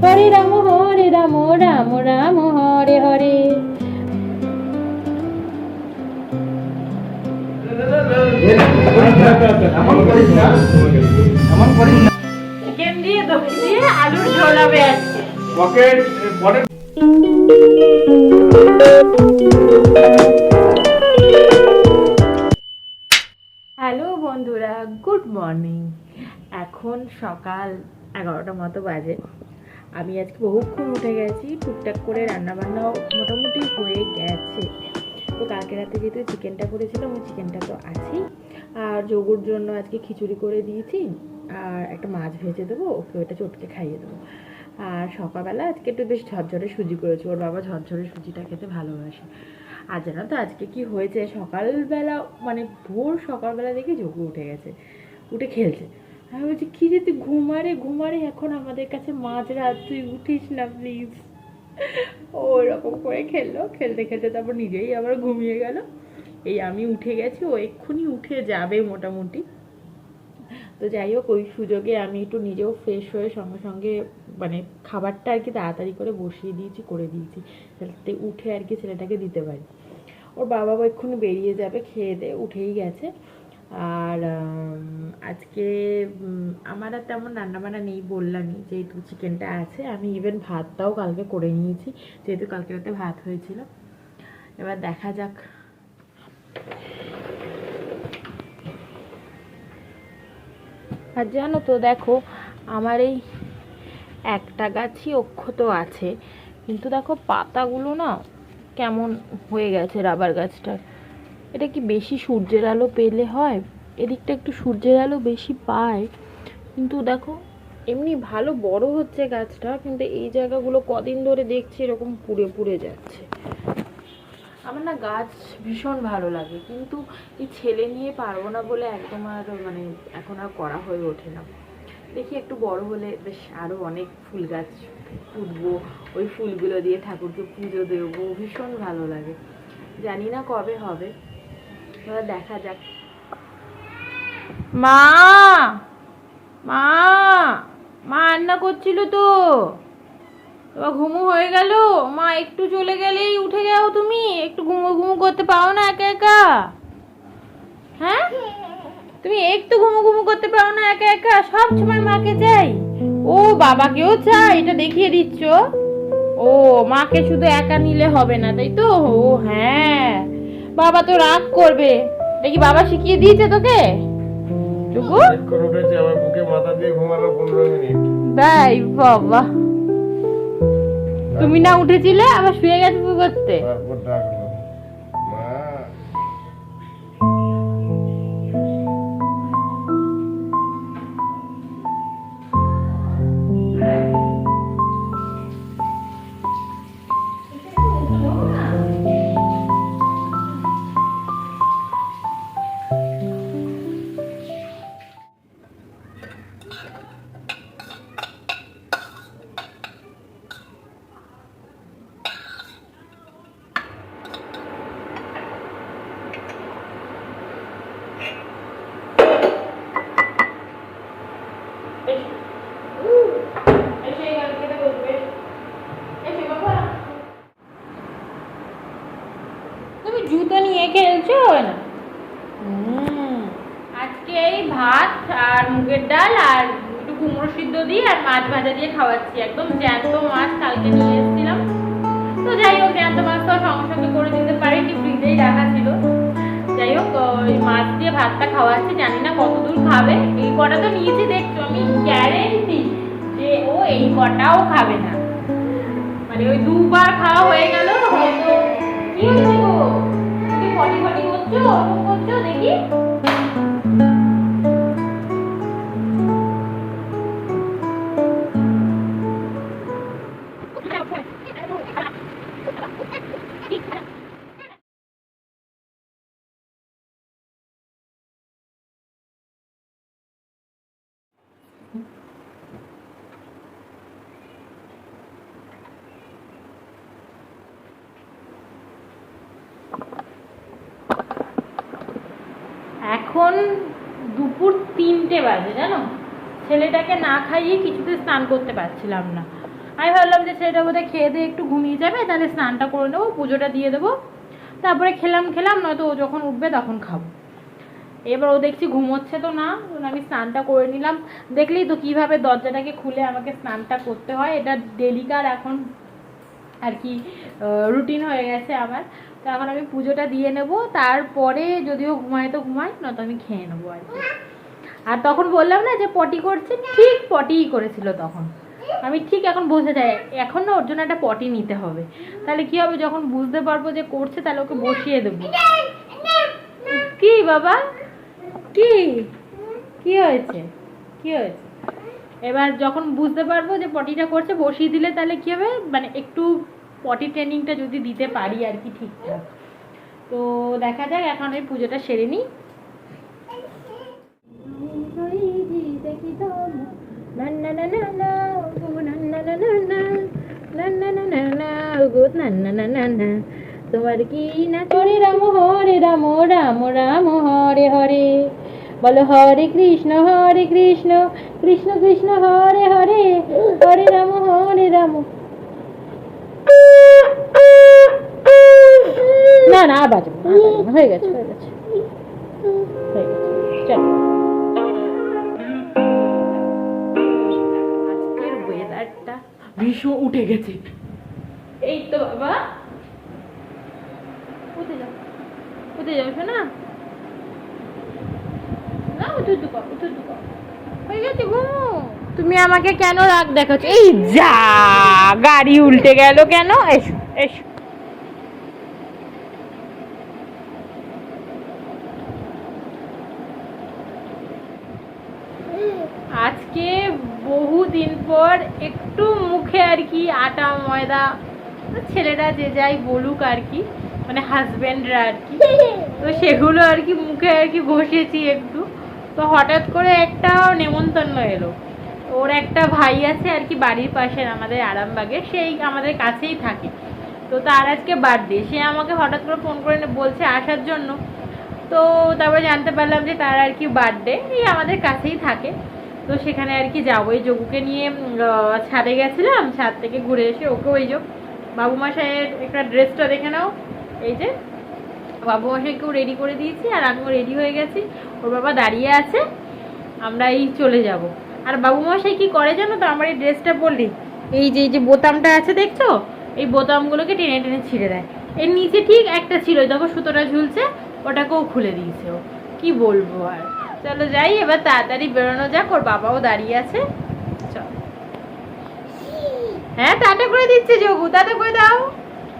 হরে রাম হরে রাম রাম রাম হরে হরে। আলুর ঝোল হবে আজকে। পকেট পকেট হ্যালো বন্ধুরা গুড মর্নিং। এখন সকাল এগারোটা মতো বাজে। আমি আজকে বহুক্ষণ উঠে গেছি, টুকটাক করে রান্নাবান্নাও মোটামুটি হয়ে গেছে। তো কালকে রাতে যেহেতু চিকেনটা করেছিলাম, ওই চিকেনটা তো আছেই। আর যোগুর জন্য আজকে খিচুড়ি করে দিয়েছি, আর একটা মাছ ভেজে দেবো, ওকে ওটা চটকে খাইয়ে দেবো। আর সকালবেলা আজকে একটু বেশ ঝরঝরে সুজি করেছি, ওর বাবা ঝরঝরে সুজিটা খেতে ভালোবাসে। আর জানো তো আজকে কি হয়েছে, সকালবেলা মানে ভোর সকালবেলা দেখে যোগু উঠে গেছে, উঠে খেলছে। আমি বলছি, কি রে তুই ঘুমারে ঘুমারে এখন আমাদের কাছে মাঝ রাত তুই উঠিস না প্লিজ ও এরকম করে খেললো, খেলতে খেলতে তারপর নিজেই আবার ঘুমিয়ে গেল। এই আমি উঠে গেছি, ও এক্ষুনি উঠে যাবে মোটামুটি। তো যাই হোক, ওই সুযোগে আমি একটু নিজেও ফ্রেশ হয়ে সঙ্গে সঙ্গে মানে খাবারটা আর কি তাড়াতাড়ি করে বসিয়ে দিয়েছি, করে দিয়েছি, যাতে উঠে আর কি ছেলেটাকে দিতে পারি। ওর বাবা এক্ষুনি বেরিয়ে যাবে, খেয়ে দিয়ে উঠেই গেছে। আর আজকে আমার আর তেমন রান্নাবান্না নেই বললামই যেহেতু চিকেনটা আছে। আমি ইভেন ভাতটাও কালকে করে নিয়েছি, যেহেতু কালকে রাতে ভাত হয়েছিল। এবার দেখা যাক। আর জানো তো, দেখো, আমার এই একটা গাছই অক্ষত আছে, কিন্তু দেখো পাতাগুলো না কেমন হয়ে গেছে রাবার গাছটার। এটা কি বেশি সূর্যের আলো পেলে হয়? এদিকটা একটু সূর্যের আলো বেশি পায়। কিন্তু দেখো, এমনি ভালো বড় হচ্ছে গাছটা, কিন্তু এই জায়গাগুলো কদিন ধরে দেখছি এরকম পুড়ে পুড়ে যাচ্ছে। আমার না গাছ ভীষণ ভালো লাগে, কিন্তু এই ছেলে নিয়ে পারব না বলে একদম আর মানে এখন আর করা হয়ে ওঠে না। দেখি একটু বড় হলে বেশ আরও অনেক ফুল গাছ পুঁতবো, ওই ফুলগুলো দিয়ে ঠাকুরকে পুজো দেবো, ভীষণ ভালো লাগে। জানি না কবে হবে। দেখা যাক। মা! মা! মা, রান্না করছিল তো। ঘুমু হয়ে গেল। মা, একটু চলে গেলেই উঠে যাও তুমি। একটু ঘুমো করতে পাও না একা একা। হ্যাঁ? তুমি একটু ঘুমো ঘুমো করতে পাও না একা একা। সব সময় মাকে চাই। ও বাবাকেও চাই, এটা দেখিয়ে দিচ্ছ। ও, মাকে শুধু একা নিলে হবে না, তাই তো? ও হ্যাঁ। বাবা তো রাগ করবে। নাকি বাবা শিখিয়ে দিয়েছে তোকে? টুকু? করে উঠেছে আমার বুকে মাথা দিয়ে ঘুমালো পনেরো মিনিট। তাই বাবা। তুমি না উঠেছিলে আবার শুয়ে গেছে করতে। জুতো নিয়ে খেলছো? না আজকে এই ভাত আর মুগের ডাল আর একটু কুমড়ো সিদ্ধ দিয়ে আর মাছ ভাজা দিয়ে খাওয়াচ্ছি। একদম জ্যান্ত মাছ কালকে নিয়ে এসেছিলাম। তো যাই হোক, জ্যান্ত মাছ তো সঙ্গে করে দিতে পারিনি, ফ্রিজেই রাখা ছিল। যাই হোক, ওই মাছ দিয়ে ভাতটা খাওয়াচ্ছি, জানি না কতদূর খাবে। এই কটা তো নিয়েছি, দেখছ আমি গ্যারেন্টি যে ও এই কটাও খাবে না। মানে ওই দুবার খাওয়া হয়ে গেল, হয়তো কি ফটি ফটি করছ ওরকম করছ এখন দুপুর তিনটে বাজে, জানো? ছেলেটাকে না খাইয়ে কিছুতে স্নান করতে পারছিলাম না। আমি ভাবলাম যে ছেলেটা বোধহয় খেয়ে দিয়ে একটু ঘুমিয়ে যাবে, তাহলে স্নানটা করে নেব, পুজোটা দিয়ে দেবো। তারপরে খেলাম খেলাম, নয়তো ও যখন উঠবে তখন খাব। এবার ও দেখছি ঘুমোচ্ছে তো না আমি স্নানটা করে নিলাম। দেখলেই তো কীভাবে দরজাটাকে খুলে আমাকে স্নানটা করতে হয়, এটা ডেলিকার এখন আর কি রুটিন হয়ে গেছে আমার। তো এখন আমি পুজোটা দিয়ে নেব, তারপরে যদিও ঘুমায় তো ঘুমায়, নয়তো আমি খেয়ে নেব আর কি। আর তখন বললাম না যে পটি করছে, ঠিক পটিই করেছিল তখন। আমি ঠিক এখন বুঝতে যাই, এখন না ওর জন্য একটা পটি নিতে হবে। তাহলে কি হবে, যখন বুঝতে পারব যে করছে, তাহলে ওকে বসিয়ে দেবো। কি বাবা? কি? কি হয়েছে? কি হয়েছে? এবার যখন বুঝতে পারব যে পটিটা করছে, বসিয়ে দিলে তাহলে কি হবে? মানে একটু পটি ট্রেনিংটা যদি দিতে পারি আর কি ঠিকঠাক। তো দেখা যাক, এখন আমি পুজোটা সেরে নিই। তোমার কি না হরে রাম হরে রাম রাম রাম, হরে হরে। বলো, হরে কৃষ্ণ হরে কৃষ্ণ কৃষ্ণ কৃষ্ণ, হরে হরে। হরে রাম হরে রাম। না আর বাজবো না, হয়ে গেছে হয়ে গেছে। হয়ে গেছে। চলো। ওয়েদারটা ভীষণ উঠে গেছে। এই তো বাবা। কোথায় যাও। কোথায় যাও শোনা না উঠু উঠু উঠু উঠু হয়ে গেছে ঘুমো। তুমি আমাকে কেন রাগ দেখাচ্ছ? এই যা গাড়ি উল্টে গেল কেন? এসো এসো আজকে বহু দিন পর একটু মুখে আর কি আটা, ময়দা, ছেলেরা যে যাই বলুক আর কি মানে হাজব্যান্ডরা আর কি তো সেগুলো আর কি মুখে আর কি ঘষেছি একটু। তো হঠাৎ করে একটা নেমন্তন্ন এলো। ওর একটা ভাই আছে আর কি বাড়ির পাশের আমাদের আরামবাগে, সেই আমাদের কাছেই থাকে। তো তার আজকে বার্থডে সে আমাকে হঠাৎ করে ফোন করে বলছে আসার জন্য। তো তারপরে জানতে পারলাম যে তার আর কি বার্থডে এই আমাদের কাছেই থাকে। তো সেখানে আর কি যাব। এই যোগুকে নিয়ে ছাদে গেছিলাম, ছাদ থেকে ঘুরে এসে ওকে ওই যোগ বাবু মাসাইয়ের একটা ড্রেসটা দেখে নাও। এই যে বাবু মশাইকেও রেডি করে দিয়েছি আর আমিও রেডি হয়ে গেছি। ওর বাবা দাঁড়িয়ে আছে আমরা এই চলে যাব। আর বাবু মশাই কি করে জানো তো? আমার এই ড্রেসটা পরলি এই যে এই যে বোতামটা আছে দেখছ? এই বোতামগুলোকে টেনে টেনে ছিঁড়ে দেয়। এর নিচে ঠিক একটা ছিল, দেখো সুতোটা ঝুলছে, ওটাকেও খুলে দিয়েছে ও। কি বলব আর? চলো যাই, এবার তাড়াতাড়ি বেরোনো যাক, ওর বাবাও দাঁড়িয়ে আছে। চল। হ্যাঁ টাটা করে দিচ্ছে যোগু টাটা করে দাও।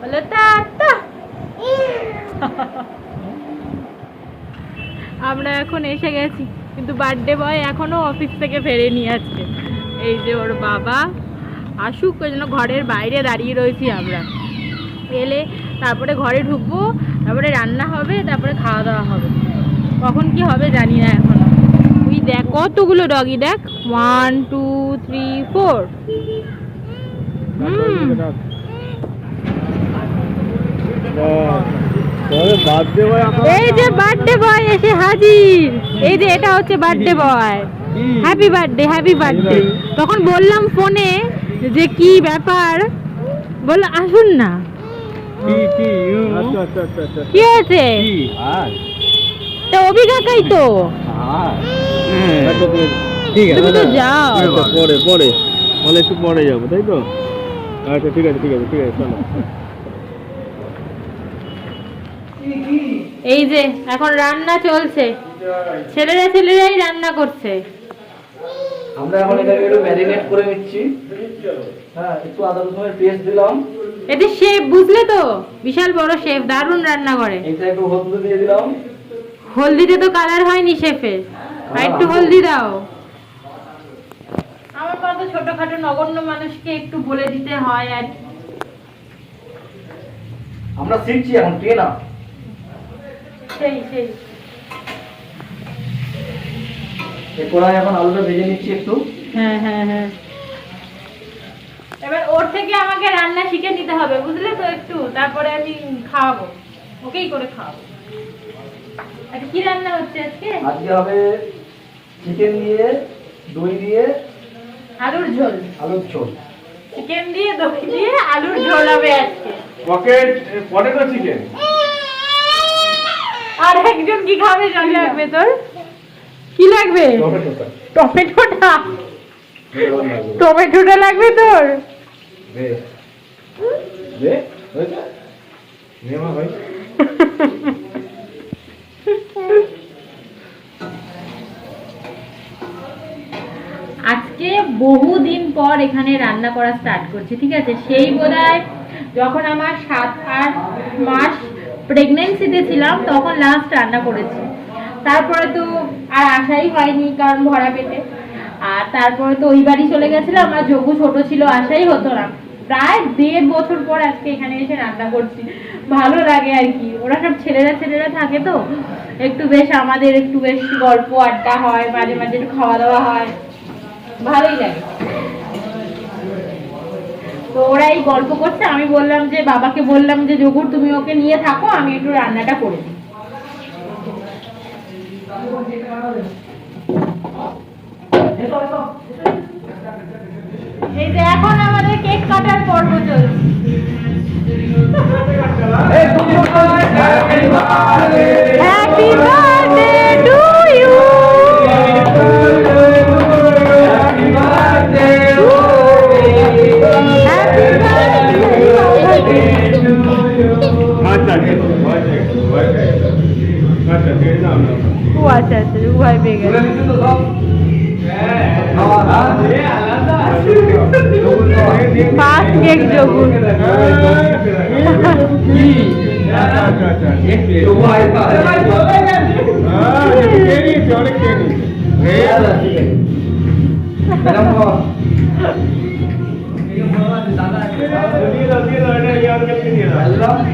বলো টাটা আমরা এখন এসে গেছি, কিন্তু বার্থডে বয় এখনও অফিস থেকে ফেরেনি আজকে। এই যে ওর বাবা, আসুক, ওই জন্য ঘরের বাইরে দাঁড়িয়ে রয়েছি আমরা। এলে তারপরে ঘরে ঢুকবো, তারপরে রান্না হবে, তারপরে খাওয়া দাওয়া হবে। কখন কি হবে জানি না এখনও। তুই দেখ কতগুলো ডগি দেখ? ওয়ান টু থ্রি ফোর এই যে বার্থডে বয় এসে হাজির। এই যে এটা হচ্ছে birthday boy happy birthday happy birthday তখন বললাম ফোনে যে কি ব্যাপার? বলল আসুন না। কি কি আচ্ছা আচ্ছা আচ্ছা কি হয়েছে? কি আর তো। আচ্ছা ঠিক আছে তুমি তো যাও। আচ্ছা পরে পরে। বলে একটু পরে যাব তাই তো? আচ্ছা ঠিক আছে ঠিক আছে ঠিক আছে চলো। এই যে এখন রান্না চলছে। ছেলেরা ছেলেরাই রান্না করছে। আমরা এখন এটাকে একটু ম্যারিনেট করে নিচ্ছি। হ্যাঁ একটু আদা রসুনের পেস্ট দিলাম। এটি শেফ বুঝলে তো? বিশাল বড় শেফ দারুণ রান্না করে। এটা একটু হলুদ দিয়ে দিলাম। হলদিতে তো কালার হয়নি শেফের আর একটু হলদি দাও। আমার মতো ছোটখাটো নগণ্য মানুষকে একটু বলে দিতে হয় আর কি। আমরা শিখছি এখন কে না? সেই সেই। এই কড়াই এখন আলুটা ভেজে নিচ্ছি একটু। হ্যাঁ হ্যাঁ হ্যাঁ। এবার ওর থেকে আমাকে রান্না শিখে নিতে হবে বুঝলে তো একটু? তারপরে আমি খাওয়াবো। ওকেই করে খাওয়াবো। আচ্ছা কি রান্না হচ্ছে আজকে? আজকে হবে চিকেন দিয়ে দই দিয়ে আলুর ঝোল। আলুর ঝোল। চিকেন দিয়ে দই দিয়ে আলুর ঝোল হবে আজকে। পকেট পটেটো চিকেন আর একজন কি খাবে জানি লাগবে তোর? কি লাগবে? টমেটোটা টমেটোটা টমেটোটা লাগবে। তোর? দে দে হয়েছে? নে আজকে বহুদিন পর এখানে রান্না করা স্টার্ট করছি, ঠিক আছে? সেই বোধহয় যখন আমার সাত, আট মাস প্রেগনেন্সিতে ছিলাম, তখন লাস্ট রান্না করেছি। তারপরে তো আর আশাই হয়নি কারণ ভরা পেটে। আর তারপরে তো ওই বাড়ি চলে গেছিলাম আর যোগু ছোট ছিল, আশাই হতো না। প্রায় দেড় বছর পর আজকে এখানে এসে রান্না করছি। ভালো লাগে আর কি। ওরা সব ছেলেরা ছেলেরা থাকে তো। একটু বেশ আমাদের একটু বেশ গল্প আড্ডা হয়, মাঝে মাঝে খাওয়া দাওয়া হয়। ভালোই লাগে। তো ওরা এই গল্প করছে, আমি বললাম যে, বাবাকে বললাম যে, যোগুর তুমি ওকে নিয়ে থাকো, আমি একটু রান্নাটা করে দিই। এই যে এখন আমাদের কেক কাটার পর্ব চলছে। ও আচ্ছা আচ্ছা উভয় পেয়ে গেছে ফার্স্ট কেক যোগুর আচ্ছা,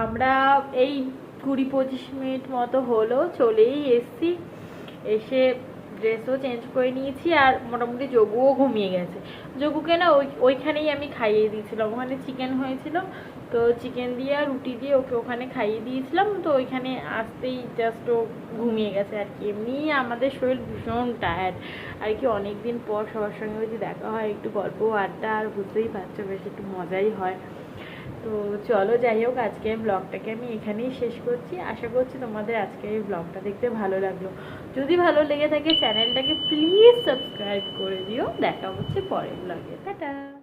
আমরা এই কুড়ি পঁচিশ মিনিট মতো হলো, চলেই এসছি। এসে ড্রেসও চেঞ্জ করে নিয়েছি আর মোটামুটি যোগুও ঘুমিয়ে গেছে। যোগুকে না ওই, ওইখানেই আমি খাইয়ে দিয়েছিলাম। ওখানে চিকেন হয়েছিল, তো চিকেন দিয়ে আর রুটি দিয়ে ওকে ওখানে খাইয়ে দিয়েছিলাম। তো ওইখানে আসতেই জাস্ট ও ঘুমিয়ে গেছে আর কি। এমনি আমাদের শরীর ভীষণ টায়ার্ড আর কি অনেক দিন পর সবার সঙ্গে যদি দেখা হয়, একটু গল্প আড্ডা আর বুঝতেই পারছ বেশ একটু মজাই হয়। তো চলো যাই হোক আজকে ব্লগটাকে আমি এখানেই শেষ করছি। আশা করছি তোমাদের আজকে এই ব্লগটা দেখতে ভালো লাগল। যদি ভালো লেগে থাকে, চ্যানেলটাকে প্লিজ সাবস্ক্রাইব করে দিও। দেখা হচ্ছে পরের ব্লগে। টাটা!